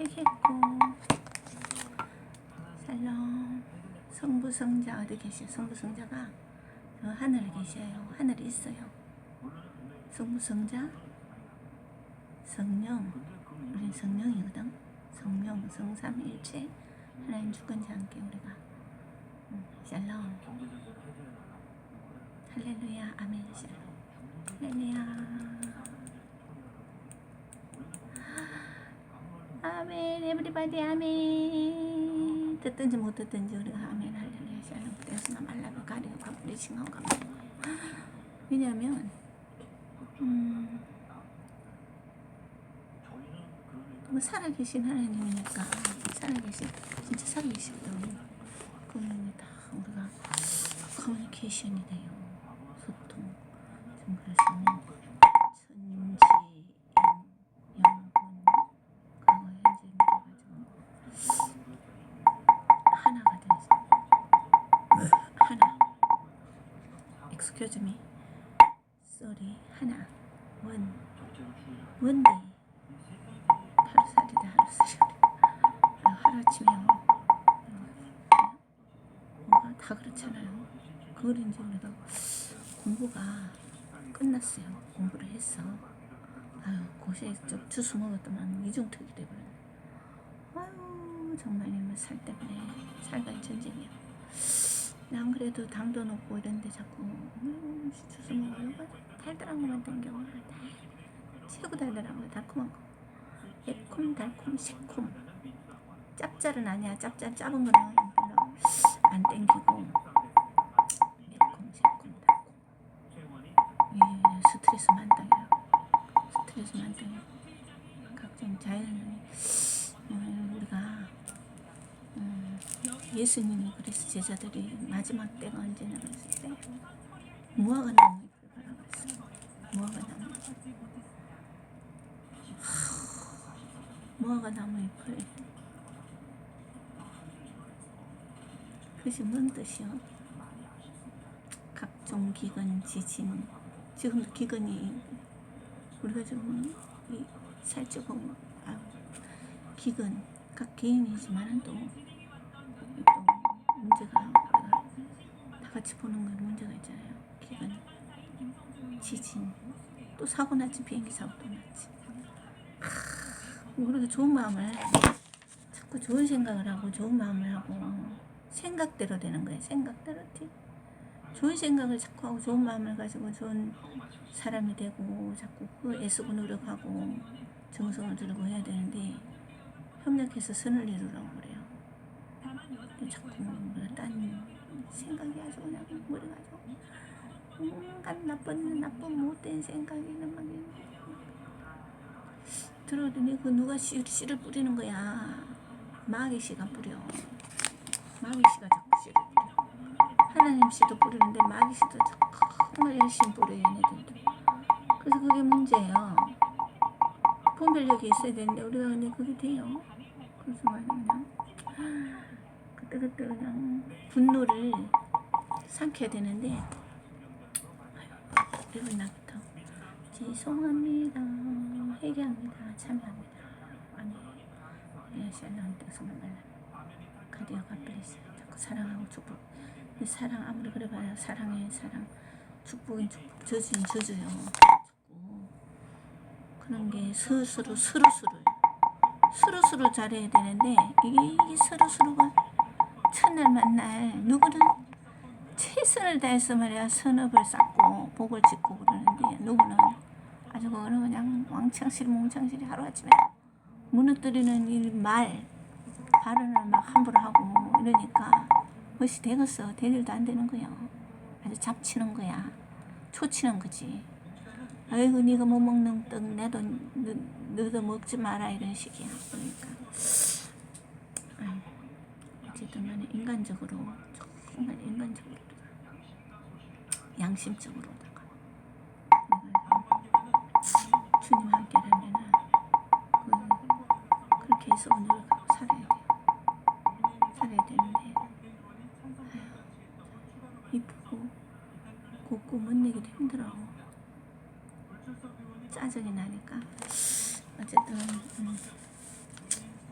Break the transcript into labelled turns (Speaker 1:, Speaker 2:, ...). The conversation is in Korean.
Speaker 1: 회개했고. 살롬. 성부 성자 어디 계세요? 성부 성자가? 저 하늘에 계셔요. 하늘에 있어요. 성부 성자? 성령. 우리 성령이거든. 성령 성삼일체. 하나님 주권자 함께 우리가. 음, 샬롬. 할렐루야. 아멘. 샬롬. 할렐루야 아멘. 에브리바디 아멘. 듣든지 못 듣든지 우리가 아멘 할렐루야 샬롬 그래서 말라고 가리고 가버리 싱한가 왜냐면 음, 뭐 살아계신 하나님이니까 살아계신 진짜 살아계시거든 그러면 다 우리가 커뮤니케이션이 돼요. 소통. 좀 천지 me sorry 하나. 원. 원데 하루살이다 하루살이. 하루아침이요 뭔가 다 그렇잖아요? 그걸 이제 우리가 공부가 끝났어요. 공부를 했어. 아유 고시에 좀 주스 먹었더만 이중턱이 돼버렸네. 아유 정말 살 때문에 살갈 전쟁이야 난 그래도 당도 높고 이런데 자꾸 아유 주스 먹으려고 달달한 것만 다 최고 달달하고 달콤한 거. 매콤 달콤 새콤. 짭짤은 아니야. 짭짤 작은 거는 별로 안 땡기고. 매콤 새콤 달콤. 예, 스트레스 만땅이야 스트레스 만땅이야 각종 자연 예수님이 그래서 제자들이 마지막 때가 언제냐 그랬을 때 무화과 나무 잎을 바라 그랬어 무화과 나무. 무화과 나무 잎을 그것이 뭔 뜻이요? 각종 기근, 지진 지금도 기근이 우리가 좀 이, 살찌고 아, 기근 각 개인이지만은 또, 또 문제가 다 같이 보는 건 문제가 있잖아요. 기근, 지진 또 사고 났지 비행기 사고 또 났지. 우리가 좋은 마음을 자꾸 좋은 생각을 하고 좋은 마음을 하고 생각대로 되는 거예요. 생각대로 티. 좋은 생각을 자꾸 하고 좋은 마음을 가지고 좋은 사람이 되고 자꾸 그 애쓰고 노력하고 정성을 들고 해야 되는데 협력해서 선을 이루라고 그래요. 근데 자꾸 딴 생각이 아주 그냥 머리가 아주 온갖 나쁜 나쁜 못된 생각이는 막 들어더니 그 누가 씨, 씨를 뿌리는 거야. 마귀 씨가 뿌려. 마귀 씨가 자꾸 씨를 뿌려. 하나님 씨도 뿌리는데 마귀 씨도 정말 열심히 뿌려요, 얘네들도. 그래서 그게 문제예요. 분별력이 있어야 되는데 우리가 그냥 그게 돼요. 그래서 말이야 그냥 그때그때 그냥 분노를 삼켜야 되는데 이번 날부터 죄송합니다. 회개합니다. 참여합니다. 아니, 예, 말라. 가디어가 플리스. 자꾸 사랑하고 축복. 이 사랑 아무리 그래봐야 사랑해 사랑. 축복인 축복, 저주인 저주요. 그런 게 스스로 스루스루 스루스루 잘해야 되는데 이게 이게 스루스루가 첫날 만날 누구는 최선을 다해서 말이야 선업을 쌓고 복을 짓고 그러는데 누구는 아주 그거는 그냥 왕창실 몽창실이 하루아침에 무너뜨리는 이 말 발언을 막 함부로 하고 이러니까 무엇이 되겠어. 될 일도 안 되는 거야. 아주 잡치는 거야. 초치는 거지. 아이고 네가 못 먹는 떡 내도 너, 너도 먹지 마라 이런 식이야. 그러니까. 아유, 어쨌든 인간적으로 정말 인간적으로 양심적으로다가 내가 주님 함께라면은 그, 그렇게 해서 가고 살아야 돼요. 살아야 되는데 이쁘고 곱고 못 내기도 힘들어. 짜증이 나니까 어쨌든 음,